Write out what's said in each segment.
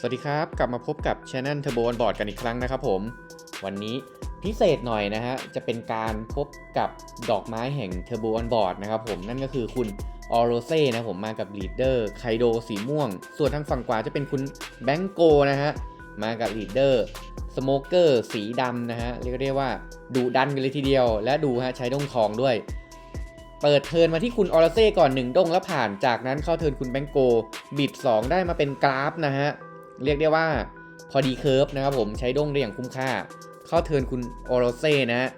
สวัสดีครับ กลับมาพบกับช anel Turbo on Board กันอีกครั้งนะครับผม วันนี้พิเศษหน่อยนะฮะ จะเป็นการพบกับดอกไม้แห่ง Turbo on Board นะครับผม นั่นก็คือคุณออโรเซ่นะผมมากับลีดเดอร์ไคโดสีม่วง ส่วนทางฝั่งขวาจะเป็นคุณแบงโกนะฮะ มากับลีดเดอร์สโมเกอร์สีดำนะฮะ เรียกได้ว่าดุดันกันเลยทีเดียว และดูฮะใช้ด้งทองด้วย เปิดเทินมาที่คุณออโรเซ่ก่อนหนึ่งด้งแล้วผ่าน จากนั้นเข้าเทินคุณแบงโกบิด 2 ได้มาเป็นกราฟนะฮะ เรียกได้ว่าพอดีเคิร์ฟนะครับผมใช้ด้งได้อย่างคุ้มค่า เข้าเทินคุณออร์เซ่นะฮะ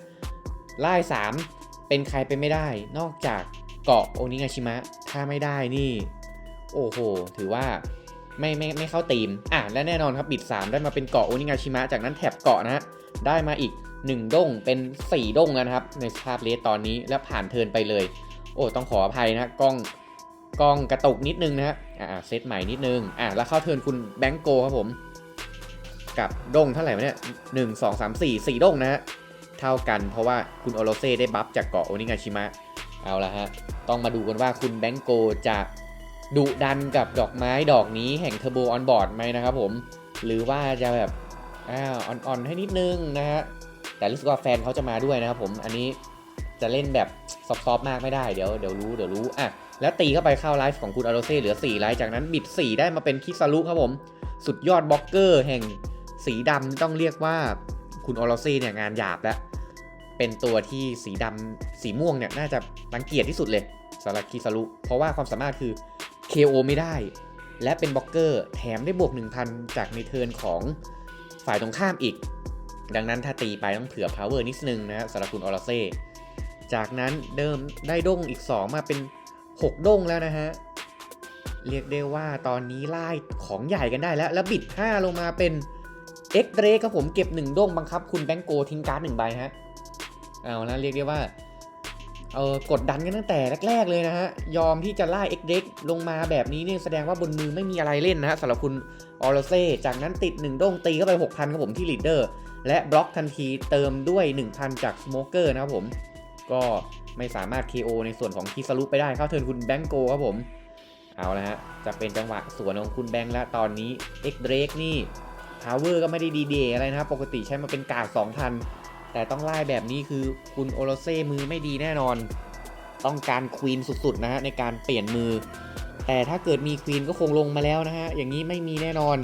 ไล่3เป็นใครไปไม่ได้ นอกจากเกาะโอนิงาชิมะ ถ้าไม่ได้นี่ โอ้โห ถือว่าไม่ไม่ไม่เข้าตีม อะ และแน่นอนครับบิด 3 ได้มาเป็นเกาะโอนิงาชิมะ จากนั้นแถบเกาะนะฮะ ได้มาอีก 1 ด้งเป็น 4 ด้งแล้วนะครับ ในสภาพเลสตอนนี้แล้วผ่านเทินไปเลย โอ้ต้องขออภัยนะกล้อง กล้องกระตุกนิดนึงนะฮะอ่าเซตใหม่นิดนึงอะแล้วเข้าเทินคุณแบงโกครับผม กับด้งเท่าไหร่วะเนี่ยหนึ่งสองสามสี่สี่ด้งนะฮะเท่ากันเพราะว่าคุณโอโรเซ่ได้บัฟจากเกาะโอนิงาชิมะเอาละฮะ ต้องมาดูกันว่าคุณแบงโกจะดุดันกับดอกไม้ดอกนี้แห่งเทอร์โบออนบอร์ดไหมนะครับผม หรือว่าจะแบบอ้าวอ่อนๆให้นิดนึงนะฮะ แต่รู้สึกว่าแฟนเขาจะมาด้วยนะครับผม อันนี้จะเล่นแบบซอฟๆมากไม่ได้ เดี๋ยวเดี๋ยวรู้เดี๋ยวรู้อะ แล้วตีเข้าไปเข้าไลฟ์ของคุณอโรเซ่เหลือ4ไลฟ์จากนั้นบิด 4 ได้มาเป็นคิซารุครับผม สุดยอดบล็อกเกอร์แห่งสีดำต้องเรียกว่าคุณอโรเซ่เนี่ยงานหยาบแล้ว เป็นตัวที่สีดำสีม่วงเนี่ยน่าจะรังเกียจที่สุดเลยสำหรับคิซารุเพราะว่าความสามารถคือ KO ไม่ได้ และเป็นบล็อกเกอร์แถมได้บวก 1,000 จากในเทิร์นของฝ่ายตรงข้ามอีก ดังนั้นถ้าตีไปต้องเผื่อ power นิดนึงนะฮะสำหรับคุณออร์เซ่จากนั้นเดิมได้ด้งอีก 2 มาเป็น 6ด้งแล้วนะฮะ เรียกได้ว่าตอนนี้ไล่ของใหญ่กันได้แล้ว แล้วบิด 5 ลงมาเป็น X เ r รครับผมเก็บ 1ด้งบังคับ คุณแบงโกทิ้งการ์ด1ใบฮะ เอาแล้วเรียกได้ว่าเออกดดันกันตั้งแต่แรก ๆ เลยนะฮะ ยอมที่จะไล่ X เ r รลงมาแบบนี้เนี่ยแสดงว่าบนมือไม่มีอะไรเล่นนะฮะสำหรับคุณออร์เซ่จากนั้นติด 1ด้งตีเข้าไป 6,000ครับผมที่ลีดเดอร์ และบล็อกทันทีเติมด้วย 1,000 จากสโมเกอร์นะครับผม ก็ไม่สามารถ KO ในส่วนของคิซารุไปได้เข้าเทิร์นคุณแบงโกครับผม เอาละฮะจะเป็นจังหวะสวนของคุณแบงค์แล้วตอนนี้ X Drake นี่ Power ก็ไม่ได้ดีเดย์อะไรนะครับปกติใช้มาเป็นกาด2,000แต่ต้องไล่แบบนี้คือคุณโอโรเซ่มือไม่ดีแน่นอน ต้องการควีนสุดๆนะฮะในการเปลี่ยนมือ แต่ถ้าเกิดมีควีนก็คงลงมาแล้วนะฮะอย่างนี้ไม่มีแน่นอน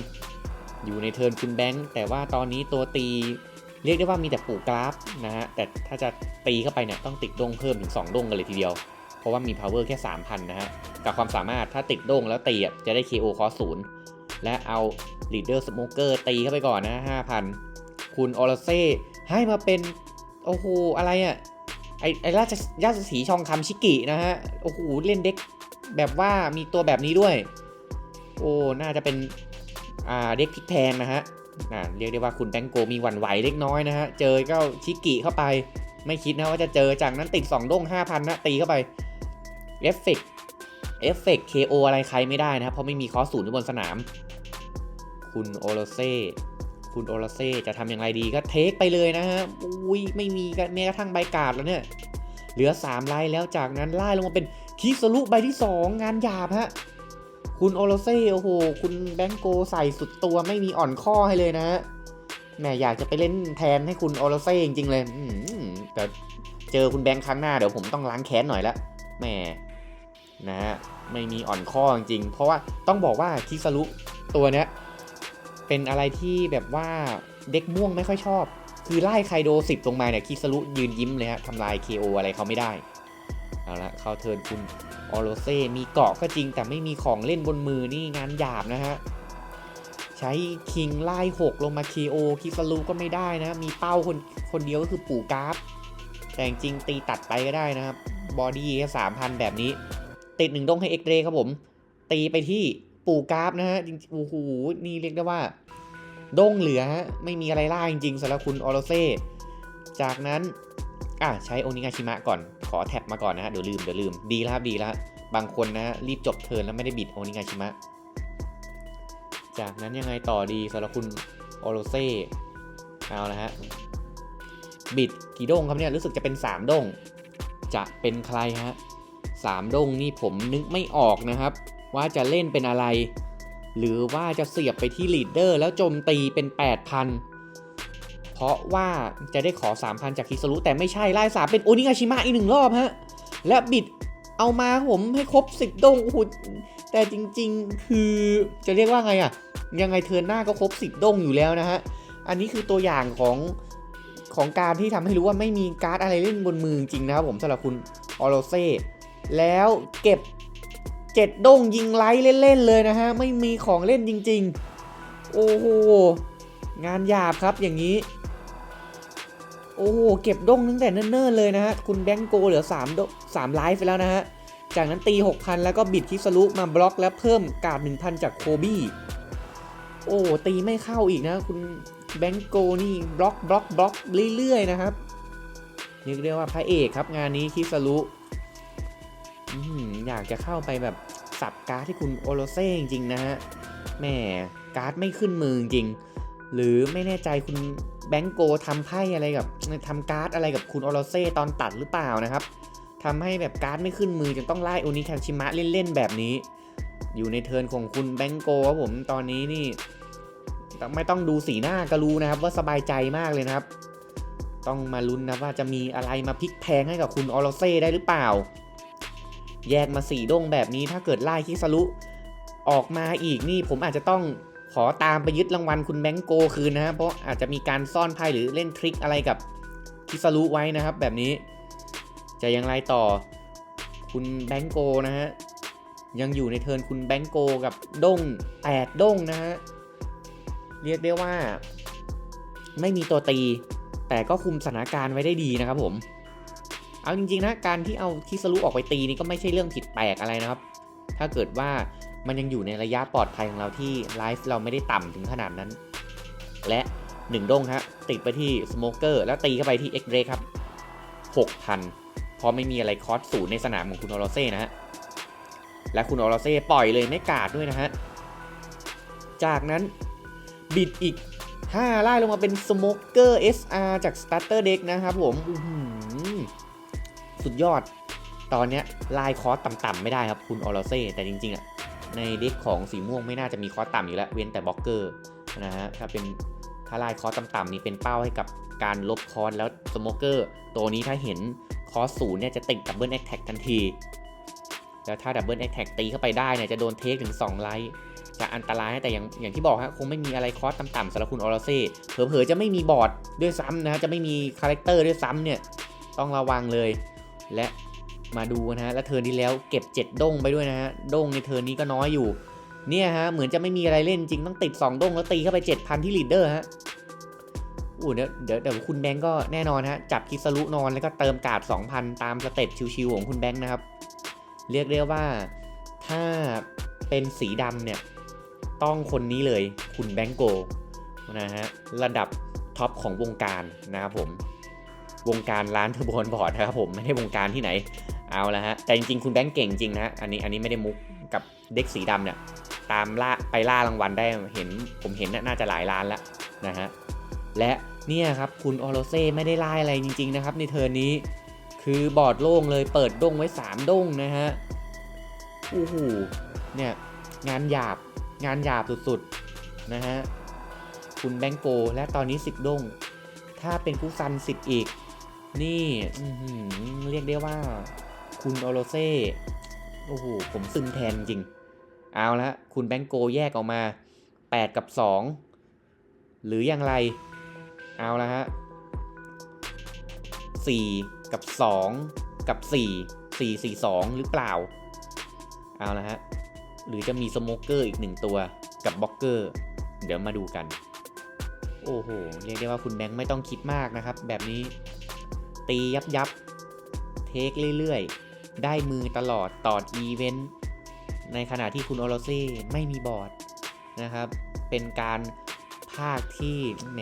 อยู่ในเทิร์นคุณแบงค์แต่ว่าตอนนี้ตัวตี เรียกได้ว่ามีแต่ปู่กราฟนะฮะแต่ถ้าจะตีเข้าไปเนี่ยต้องติดดงเพิ่มถึง2ดงกันเลยทีเดียว เพราะว่ามี power แค่ 3,000 นะฮะ กับความสามารถถ้าติดดงแล้วตีจะได้ KO คอศูนย์และเอา leader smoker ตีเข้าไปก่อนนะ5,000 คุณออร์เซ่ให้มาเป็น โอ้โห อะไรอะไอไอราชราชสีชองคำชิกินะฮะ โอ้โห เล่นเด็กแบบว่ามีตัวแบบนี้ด้วย โอ้ น่าจะเป็น อ่า เด็กพลิกแพงนะฮะ เรียกได้ว่าคุณแบงโกมีหวั่นไหวเล็กน้อยนะฮะ เจอก็ชิกิเข้าไป ไม่คิดนะว่าจะเจอจากนั้นติด 2 ด้ง 5,000 นะ ตีเข้าไป เอฟเฟกเอฟเฟก KO ออะไรใครไม่ได้นะครับ เพราะไม่มีคอสศูนย์บนสนาม คุณโอโรเซ่คุณโอโรเซ่จะทำอย่างไรดีก็เทคไปเลยนะฮะ อุ้ยไม่มีแม้กระทั่งใบกาดแล้วเนี่ย เหลือ3ไลน์แล้วจากนั้นไล่ลงมาเป็นคิสรุใบที่ 2 งานหยาบฮะ คุณโอโรเซ่โอ้โห คุณแบงโกใส่สุดตัวไม่มีอ่อนข้อให้เลยนะฮะแหมอยากจะไปเล่นแทนให้คุณโอโรเซ่จริงๆเลยอืมแต่เจอคุณแบงค์ครั้งหน้าเดี๋ยวผมต้องล้างแค้นหน่อยละแหมนะฮะไม่มีอ่อนข้อจริงๆเพราะว่าต้องบอกว่าคิสรุตัวเนี้ยเป็นอะไรที่แบบว่าเด็กม่วงไม่ค่อยชอบ คือไล่ไคโดสิบลงมาเนี่ยคิสรุยืนยิ้มเลยฮะทำลาย KO อะไรเขาไม่ได้ เอาละเข้าเทินคุณออโรเซ่มีเกาะก็จริงแต่ไม่มีของเล่นบนมือนี่งานหยาบนะฮะ ใช้คิงไล่หกลงมา KO คิสรุก็ไม่ได้นะ มีเป้าคนคนเดียวก็คือปู่กราฟ แต่จริงตีตัดไปก็ได้นะครับ บอดี้แค่สามพันแบบนี้ ติดหนึ่งดงให้เอ็กเรครับผม ตีไปที่ปู่กราฟนะฮะจริงโอ้โหนี่เรียกได้ว่าด้งเหลือฮะไม่มีอะไรล่าจริงๆสำหรับคุณออโรเซ่จากนั้น อะใช้โอนิงาชิมะก่อนขอแท็บมาก่อนนะฮะเดี๋ยวลืมเดี๋ยวลืมดีแล้วครับดีแล้วบางคนนะรีบจบเทิร์นแล้วไม่ได้บิดโอนิงาชิมะจากนั้นยังไงต่อดีสำหรับคุณออโรเซ่เอาละฮะบิดกี่ด้งครับเนี่ยรู้สึกจะเป็น 3 ด้ง จะเป็นใครฮะสามด้งนี่ผมนึกไม่ออกนะครับ ว่าจะเล่นเป็นอะไร หรือว่าจะเสียบไปที่ลีดเดอร์แล้วโจมตีเป็น 8,000 เพราะว่าจะได้ขอ 3,000 จากคิสรุแต่ไม่ใช่ไล่สามเป็นโอนิงาชิมะอีกหนึ่งรอบฮะ และบิดเอามาผมให้ครบ 10ดงโอ้โหแต่จริงๆ คือจะเรียกว่าไงอะยังไงเทิร์นหน้าก็ครบ 10ดงอยู่แล้วนะฮะ อันนี้คือตัวอย่างของของการที่ทำให้รู้ว่าไม่มีการ์ดอะไรเล่นบนมือจริงนะครับผมสำหรับคุณออโรเซ่แล้วเก็บ7ด้งยิงไลท์เล่นๆเลยนะฮะ ไม่มีของเล่นจริง ๆ โอ้โห งานหยาบครับอย่างนี้ โอ้โห เก็บด้งตั้งแต่เนิ่นๆเลยนะฮะ คุณแบงโกเหลือ3ด3ไลฟ์ไปแล้วนะฮะ จากนั้นตี 6,000 แล้วก็บิดคิสลุมาบล็อกแล้วเพิ่มการ์ด1,000 จากโคบี้ โอ้ตีไม่เข้าอีกนะ คุณแบงโกนี่บล็อกบล็อกบล็อกเรื่อยๆนะครับเรียกได้ว่าพระเอกครับงานนี้คิสลุอื้อหืออยากจะเข้าไปแบบสับการ์ดที่คุณโอโรเซ่จริงๆนะฮะแหมการ์ดไม่ขึ้นมือจริง หรือไม่แน่ใจคุณแบงโกทำไพ่อะไรกับทำการ์ดอะไรกับคุณโอรเซ่ตอนตัดหรือเปล่านะครับทำให้แบบการ์ดไม่ขึ้นมือจนต้องไล่โอนิคันชิมะเล่นๆแบบนี้ อยู่ในเทิร์นของคุณแบงโกครับผมตอนนี้นี่ไม่ต้องดูสีหน้าก็รู้นะครับ ว่าสบายใจมากเลยนะครับ ต้องมาลุ้นนะว่าจะมีอะไรมาพลิกแพงให้กับคุณออรเซ่ได้หรือเปล่า แยกมาสีด้งแบบนี้ถ้าเกิดไล่คิสรุออกมาอีกนี่ผมอาจจะต้อง ขอตามไปยึดรางวัลคุณแบงโกคืนนะฮะเพราะอาจจะมีการซ่อนไพ่หรือเล่นทริคอะไรกับคิสรุไว้นะครับ แบบนี้จะยังไรต่อคุณแบงโกนะฮะยังอยู่ในเทิร์นคุณแบงโกกับด้งแปดด้งนะฮะเรียกได้ว่า ไม่มีตัวตี แต่ก็คุมสถานการณ์ไว้ได้ดีนะครับผมเอาจริงๆนะการที่เอาคิสรุออกไปตีนี่ก็ไม่ใช่เรื่องผิดแปลกอะไรนะครับ ถ้าเกิดว่ามันยังอยู่ในระยะปลอดภัยของเราที่ไลฟ์เราไม่ได้ต่ำถึงขนาดนั้น และ1ด้งฮะติดไปที่สโมเกอร์แล้วตีเข้าไปที่ X Ray ครับ 6,000 เพราะไม่มีอะไรคอสศูนย์ในสนามของคุณออรเซ่นะฮะ และคุณออรเซ่ปล่อยเลยไม่กาดด้วยนะฮะ จากนั้นบิดอีก 5 ไล่ลงมาเป็น Smoker SR จาก Starter Deck นะครับผมสุดยอด ตอนนี้ยไล่คอสต่ำๆไม่ได้ครับคุณออรเซ่แต่จริงๆอะในเด็กของสีม่วงไม่น่าจะมีคอสต่ำอยู่แล้ว เว้นแต่บล็อกเกอร์นะฮะถ้าเป็นถ้าไล่คอสต่ำๆนี่เป็นเป้าให้กับการลบคอสแล้วสโมเกอร์ตัวนี้ถ้าเห็นคอสศูนย์เนี่ยจะติดดับเบิลแอคแท็กทันที แล้วถ้าดับเบิลแอคแท็กตีเข้าไปได้เนี่ยจะโดนเทคถึง 2 ไลท์จะอันตรายแต่อย่างอย่างที่บอกฮะคงไม่มีอะไรคอสต่ำๆสำหรับคุณออร์เซ่เผลอๆจะไม่มีบอร์ดด้วยซ้ำนะฮะจะไม่มีคาแรคเตอร์ด้วยซ้ำเนี่ยต้องระวังเลย และ มาดูนะฮะ แล้วเทิร์นที่แล้วเก็บ 7 ด้งไปด้วยนะฮะ ด้งในเทิร์นนี้ก็น้อยอยู่ เนี่ยฮะ เหมือนจะไม่มีอะไรเล่นจริงต้องติด 2 ด้งแล้วตีเข้าไป 7,000 ที่ลีดเดอร์ฮะอู้เดี๋ยวเดี๋ยวเดี๋ยวคุณแบงก์ก็แน่นอนฮะ จับคิสรุนอนแล้วก็เติมกาด 2,000 ตามสเต็ปชิวๆของคุณแบงก์นะครับ เรียกได้ว่าถ้าเป็นสีดำเนี่ย ต้องคนนี้เลยคุณแบงก์โกนะฮะ ระดับท็อปของวงการนะครับผมวงการร้านเทอร์โบนบอร์ดนะครับผมไม่ใช่วงการที่ไหน เอาละฮะ แต่จริงๆ คุณแบงก์เก่งจริงนะฮะอันนี้อันนี้ไม่ได้มุกกับเด็กสีดำเนี่ยตามล่าไปล่ารางวัลได้เห็นผมเห็นน่าจะหลายล้านแล้วนะฮะ และเนี่ยครับคุณออโรเซ่ไม่ได้ไล่อะไรจริง ๆ นะครับ ในเทอร์นี้คือบอร์ดโล่งเลยเปิดด้งไว้ 3ด้งนะฮะโอ้โหเนี่ยงานหยาบงานหยาบสุดๆนะฮะคุณแบงก์โกและตอนนี้ 10ด้งถ้าเป็นคุซัน10 อีก นี่เรียกได้ว่า คุณออโรเซ่โอ้โหผมซึมแทนจริง เอาละคุณแบงโกแยกออกมา 8 กับ 2 หรืออย่างไร เอาละฮะ4กับ 2 กับ 4 4 4 2 หรือเปล่า เอาละฮะ หรือจะมีสโมเกอร์อีกหนึ่งตัวกับบล็อกเกอร์ เดี๋ยวมาดูกัน โอ้โห เรียกได้ว่าคุณแบงค์ไม่ต้องคิดมากนะครับ แบบนี้ตียับยับ เทคเรื่อยๆ ได้มือตลอดตอดอีเวนต์ในขณะที่คุณโอโรซี่ไม่มีบอร์ดนะครับ เป็นการภาคที่แหม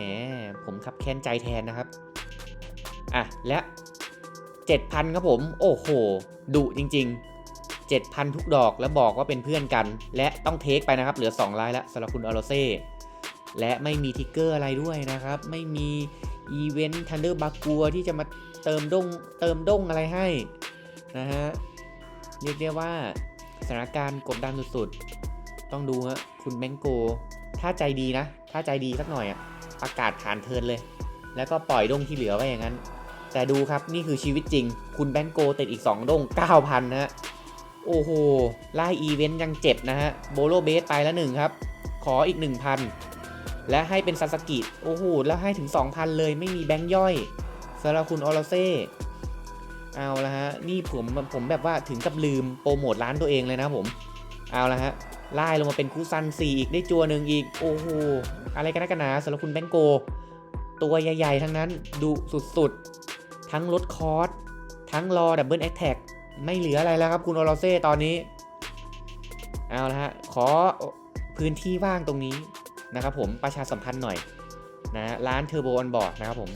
ผมขับแค้นใจแทนนะครับ อะ และ 7,000 ครับผม โอ้โหดุจริง ๆ 7,000 ทุกดอกแล้วบอกว่าเป็นเพื่อนกัน และต้องเทคไปนะครับ เหลือ 2 ลายแล้วสำหรับคุณออโรเซ่และไม่มีทิกเกอร์อะไรด้วยนะครับ ไม่มีอีเวนต์ทันเดอร์บากัวที่จะมาเติมด้งเติมด้งอะไรให้ นะฮะเรียกได้ว่าสถานการณ์กดดันสุดๆ ต้องดูฮะคุณแบงโก ถ้าใจดีนะ ถ้าใจดีสักหน่อยอะประกาศผ่านเทินเลย แล้วก็ปล่อยดงที่เหลือไว้อย่างนั้น แต่ดูครับนี่คือชีวิตจริง คุณแบงโกติดอีก 2ดง9,000นะฮะโอ้โหไล่อีเวนต์ยังเจ็บนะฮะโบโลเบสไปแล้วหนึ่งครับ ขออีก 1,000 และให้เป็นซาสกิโอ้โหแล้วให้ถึง 2,000 เลยไม่มีแบงค์ย่อยสำหรับคุณออโรเซ่ เอาละฮะนี่ผมผมแบบว่าถึงกับลืมโปรโมทร้านตัวเองเลยนะผม เอาละฮะไล่ลงมาเป็นคูซัน4อีกได้จัวหนึ่งอีก โอ้โหอะไรกันนะกันหนาสำหรับคุณแบงโก ตัวใหญ่ๆ ทั้งนั้นดุสุดๆ ทั้งลดคอร์สทั้งรอดับเบิลแอคแท็กไม่เหลืออะไรแล้วครับคุณโอโรเซ่ตอนนี้ เอาละฮะขอพื้นที่ว่างตรงนี้นะครับผมประชาสัมพันธ์หน่อยนะร้านเทอร์โบออนบอร์ดนะครับผม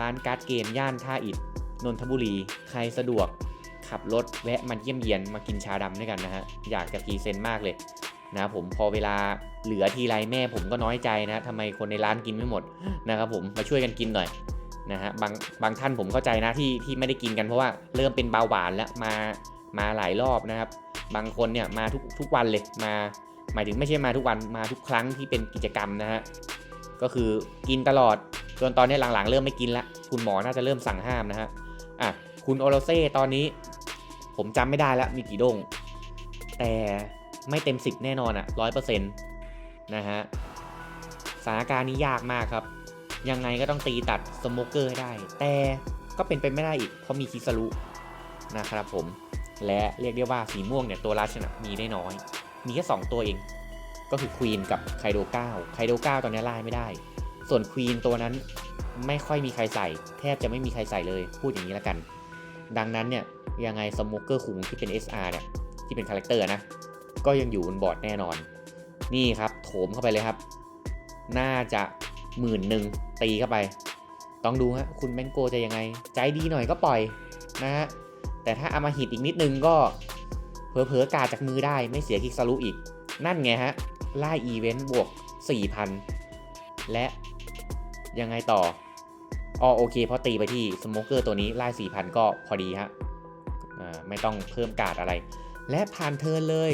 ร้านการ์ดเกมย่านท่าอิฐ นนทบุรี ใครสะดวกขับรถแวะมาเยี่ยมเยียนมากินชาดำด้วยกันนะฮะ อยากจะพรีเซนต์มากเลยนะครับผมพอเวลาเหลือทีไรแม่ผมก็น้อยใจนะทำไมคนในร้านกินไม่หมดนะครับผมมาช่วยกันกินหน่อยนะฮะบางบางท่านผมเข้าใจนะที่ที่ไม่ได้กินกันเพราะว่าเริ่มเป็นเบาหวานแล้วมามาหลายรอบนะครับ บางคนเนี่ยมาทุกทุกวันเลยมา หมายถึงไม่ใช่มาทุกวันมาทุกครั้งที่เป็นกิจกรรมนะฮะก็คือกินตลอดจนตอนนี้หลังๆ เริ่มไม่กินละคุณหมอน่าจะเริ่มสั่งห้ามนะฮะ อะคุณโอโรเซ่ตอนนี้ ผมจำไม่ได้แล้วมีกี่ดง แต่ไม่เต็ม 10 แน่นอนอะร้อยเปอร์เซ็นต์นะฮะสถานการณ์นี้ยากมากครับ ยังไงก็ต้องตีตัดสโมเกอร์ให้ได้ แต่ก็เป็นไปไม่ได้อีก เพราะมีคิสรุนะครับผม และเรียกได้ว่าสีม่วงเนี่ยตัวราชนะมีได้น้อย มีแค่2ตัวเอง ก็คือควีนกับไคโด9ไคโด9ตอนนี้ไล่ไม่ได้ ส่วนควีนตัวนั้นไม่ค่อยมีใครใส่ แทบจะไม่มีใครใส่เลยพูดอย่างนี้แล้วกัน ดังนั้นเนี่ยยังไงสโมเกอร์คุงที่เป็น SR เนี่ยที่เป็นคาแรคเตอร์นะ ก็ยังอยู่บนบอร์ดแน่นอน นี่ครับโถมเข้าไปเลยครับ น่าจะหมื่นหนึ่งตีเข้าไป ต้องดูฮะคุณแมงโกจะยังไง ใจดีหน่อยก็ปล่อยนะฮะแต่ถ้าเอามาหิตอีกนิดนึงก็เผลอๆกาจากมือได้ไม่เสียคิกซารุอีก นั่นไงฮะไล่อีเวนต์บวก 4,000 และ ยังไงต่ออ๋อโอเคเพราะตีไปที่สโมเกอร์ตัวนี้ไล่4,000ก็พอดีฮะอ่าไม่ต้องเพิ่มกาดอะไร และผ่านเทิร์นเลย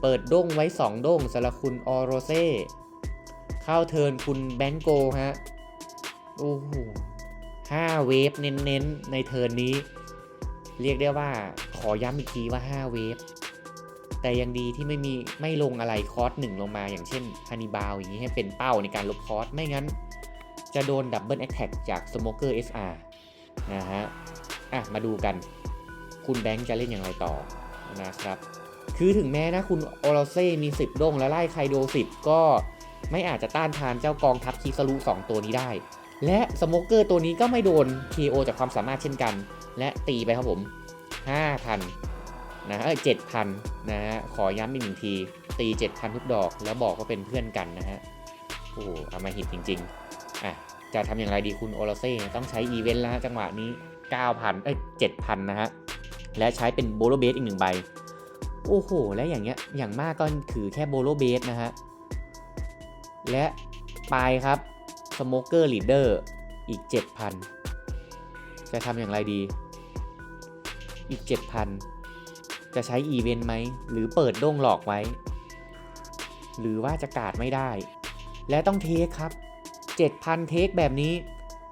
เปิดด้งไว้ 2 ด้งสำหรับคุณออโรเซ่เข้าเทิร์นคุณแบงโกฮะโอ้โหห้าเวฟเน้นๆ ในเทิร์นนี้ เรียกได้ว่าขอย้ำอีกทีว่า 5 เวฟแต่ยังดีที่ไม่มีไม่ลงอะไรคอร์สหนึ่งลงมาอย่างเช่นฮันนิบาลอย่างนี้ให้เป็นเป้าในการลบคอร์สไม่งั้น จะโดนดับเบิลแอคแท็กจากสโมเกอร์ SR นะฮะอะมาดูกัน คุณแบงค์จะเล่นอย่างไรต่อนะครับ คือถึงแม้นะคุณโอโรเซ่มี 10ด้งและไล่ไคโด 10 ก็ไม่อาจจะต้านทานเจ้ากองทัพคิซารุ2ตัวนี้ได้ และสโมเกอร์ตัวนี้ก็ไม่โดน KO จากความสามารถเช่นกัน และตีไปครับผม 5,000นะเอ้ย7,000นะฮะ ขอย้ำอีกหนึ่งที ตี 7,000 ทุกดอก แล้วบอกว่าเป็นเพื่อนกันนะฮะ โอ้เอามาหิตจริง ๆ จะทำอย่างไรดีคุณโอโรเซ่ต้องใช้อีเวนต์แล้วจังหวะนี้ 9,000เอ้ย7,000 นะฮะ และใช้เป็นโบโลเบสอีกหนึ่งใบ โอ้โห และอย่างเงี้ยอย่างมากก็ถือแค่โบโลเบสนะฮะ และปลายครับสโมเกอร์ลีดเดอร์อีก 7,000 จะทำอย่างไรดี อีก 7,000 จะใช้อีเวนต์ไหม หรือเปิดโด้งหลอกไว้ หรือว่าจะกาดไม่ได้ และต้องเทคครับ 7,000 เทคแบบนี้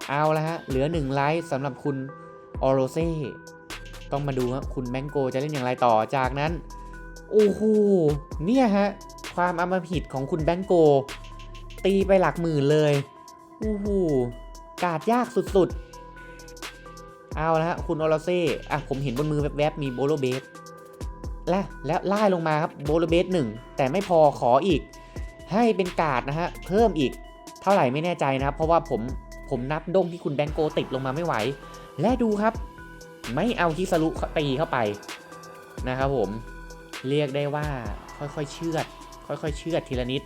เอาละฮะ เหลือ 1 ไลท์สำหรับคุณออโรเซ่ต้องมาดูว่าคุณแมงโกจะเล่นอย่างไรต่อจากนั้น โอ้โห เนี่ยฮะ ความอมหิตของคุณแบงโก ตีไปหลักหมื่นเลย โอ้โห กาดยากสุดๆ เอาละฮะ คุณออโรเซ่อะ ผมเห็นบนมือแวบๆ มีโบโลเบสและแล้วไล่ลงมาครับโบโลเบสหนึ่งแต่ไม่พอขออีก ให้เป็นกาดนะฮะ เพิ่มอีก เท่าไหร่ไม่แน่ใจนะครับ เพราะว่าผมผมนับด้งที่คุณแบงโกติดลงมาไม่ไหว และดูครับ ไม่เอาคิสรุตีเข้าไปนะครับผมเรียกได้ว่าค่อยๆเชือด ค่อยๆเชือดทีละนิด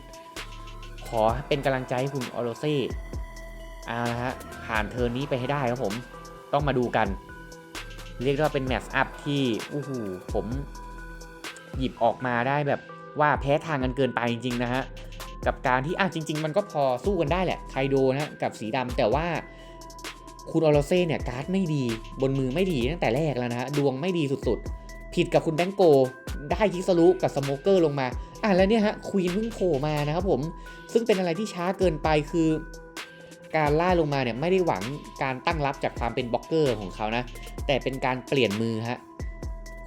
ขอเป็นกำลังใจให้คุณออโรเซ่เอาละฮะผ่านเทิร์นนี้ไปให้ได้ครับผมต้องมาดูกัน เรียกได้ว่าเป็นแมตช์อัพที่อู้หูผมหยิบออกมาได้แบบว่าแพ้ทางกันเกินไปจริงๆนะฮะ กับการที่อะจริง ๆ มันก็พอสู้กันได้แหละไคโดนะฮะกับสีดำแต่ว่าคุณออโรเซ่เนี่ยการ์ดไม่ดีบนมือไม่ดีตั้งแต่แรกแล้วนะฮะดวงไม่ดีสุดๆ ผิดกับคุณแบงโก ได้คิสรุกับสโมเกอร์ลงมา อะแล้วเนี่ยฮะควีนเพิ่งโผล่มานะครับผม ซึ่งเป็นอะไรที่ช้าเกินไปคือ การล่าลงมาเนี่ยไม่ได้หวังการตั้งรับจากความเป็นบล็อกเกอร์ของเขานะ แต่เป็นการเปลี่ยนมือฮะ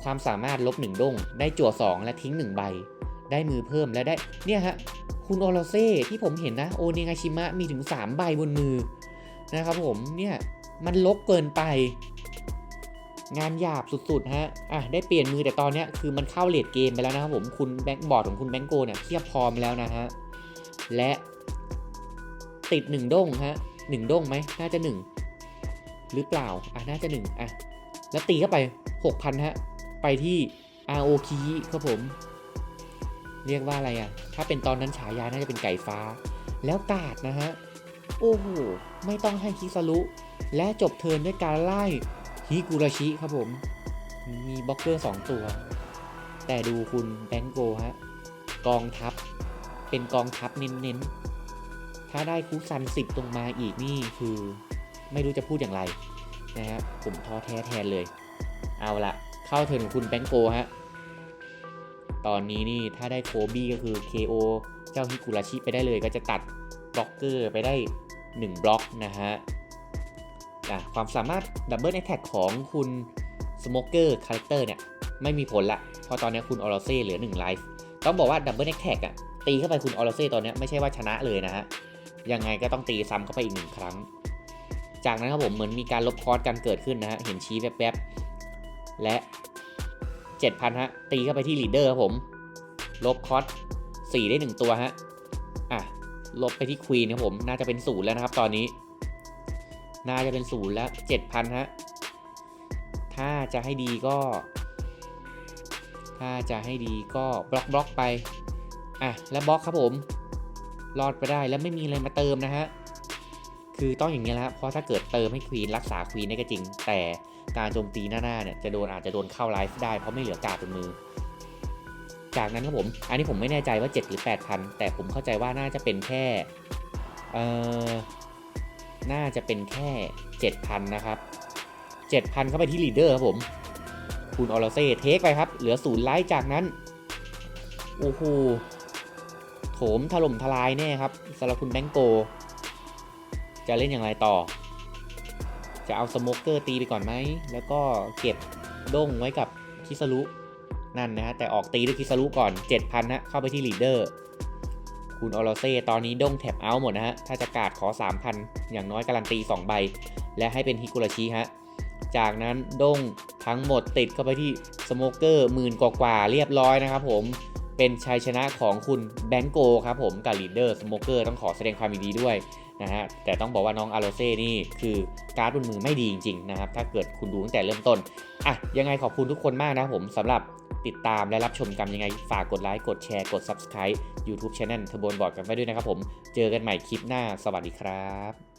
ความสามารถลบหนึ่งด้งได้จั่วสองและทิ้งหนึ่งใบ ได้มือเพิ่มและได้เนี่ยฮะคุณโอโรเซ่ที่ผมเห็นนะโอเนงาชิมะมีถึง 3 ใบบนมือนะครับผมเนี่ยมันลกเกินไป งานหยาบสุดๆฮะอะได้เปลี่ยนมือแต่ตอนนี้คือมันเข้าเลดเกมไปแล้วนะครับผมคุณแบงค์บอร์ดของคุณแบงค์โกเนี่ยเทียบพร้อมแล้วนะฮะและติดหนึ่งด้งฮะหนึ่งด้งไหมน่าจะหนึ่งหรือเปล่าอะน่าจะหนึ่งอะ แล้วตีเข้าไปหกพันฮะ ไปที่ RO คีครับผม เรียกว่าอะไรอะ ถ้าเป็นตอนนั้นฉายาน่าจะเป็นไก่ฟ้า แล้วกาดนะฮะ โอ้โห ไม่ต้องให้คิสรุ และจบเทินด้วยการไล่ฮิกุราชิครับผม มีบล็อกเกอร์ 2 ตัว แต่ดูคุณแบงโกฮะ กองทัพ เป็นกองทัพเน้นๆ ถ้าได้คุซันสิบตรงมาอีกนี่คือไม่รู้จะพูดอย่างไรนะฮะผมท้อแท้แทนเลย เอาละเข้าเทินของคุณแบงโกฮะ ตอนนี้นี่ถ้าได้โคบี้ก็คือ KO เจ้าฮิกุราชิไปได้เลย ก็จะตัดบล็อกเกอร์ไปได้ 1 บล็อกนะฮะอะความสามารถดับเบิล a t แท็กของคุณสโมเกอร์คาแรคเตอร์เนี่ยไม่มีผลละ เพราะตอนนี้คุณออรเซ่เหลือ1ไลฟ์ต้องบอกว่าดับเบิล a t แท็กอะตีเข้าไปคุณออรเซ่ตอนนี้ไม่ใช่ว่าชนะเลยนะฮะ ยังไงก็ต้องตีซ้ำเข้าไปอีกหนึ่งครั้ง จากนั้นครับผมเหมือนมีการลบคอร์สกันเกิดขึ้นนะฮะ เห็นชี้แป๊บๆและ 7,000ฮะ ตีเข้าไปที่ลีดเดอร์ครับผม ลบคอส4ได้ 1 ตัวฮะ อะ ลบไปที่ควีนครับผม น่าจะเป็นศูนย์แล้วนะครับตอนนี้ น่าจะเป็นศูนย์แล้ว 7,000 ฮะ ถ้าจะให้ดีก็ ถ้าจะให้ดีก็บล็อกบล็อกไป อะ แล้วบล็อกครับผม รอดไปได้แล้วไม่มีอะไรมาเติมนะฮะ คือต้องอย่างนี้และครับเพราะถ้าเกิดเติมให้ควีนรักษาควีนได้ก็จริง แต่ การโจมตีหน้าๆเนี่ยจะโดนอาจจะโดนเข้าไลฟ์ได้เพราะไม่เหลือการ์ดบนมือ จากนั้นครับผม อันนี้ผมไม่แน่ใจว่า 7 หรือ 8,000 แต่ผมเข้าใจว่าน่าจะเป็นแค่เอ่อน่าจะเป็นแค่ 7,000 นะครับ 7,000 เข้าไปที่ลีดเดอร์ครับผมคุณออร์เซ่เทคไปครับ เหลือศูนย์ไลท์จากนั้นโอ้โหโถมถล่มทลายแน่ครับสำหรับคุณแบงโก จะเล่นอย่างไรต่อ จะเอาสโมกเกอร์ตีไปก่อนไหม แล้วก็เก็บด้งไว้กับคิสรุนั่นนะฮะแต่ออกตีด้วยคิสรุก่อน 7,000ฮะเข้าไปที่ลีดเดอร์ คุณออโรเซ่ตอนนี้ด้งแท็บเอาหมดนะฮะ ถ้าจะกาดขอ 3,000 อย่างน้อยการันตี 2 ใบ และให้เป็นฮิกุราชิฮะ จากนั้นด้งทั้งหมดติดเข้าไปที่สโมเกอร์หมื่นกว่าเรียบร้อยนะครับผม เป็นชัยชนะของคุณแบงโกครับผมกับลีดเดอร์สโมเกอร์ต้องขอแสดงความยินดีด้วยนะฮะแต่ต้องบอกว่าน้องอาโรเซ่นี่คือการ์ดบนมือไม่ดีจริงๆนะครับถ้าเกิดคุณดูตั้งแต่เริ่มต้นอะยังไงขอบคุณทุกคนมากนะผมสำหรับติดตามและรับชมกันยังไง ฝากกดไลค์กดแชร์กด Subscribe YouTube Channel เทอร์โบนบอร์ดกันไปด้วยนะครับผม เจอกันใหม่คลิปหน้าสวัสดีครับ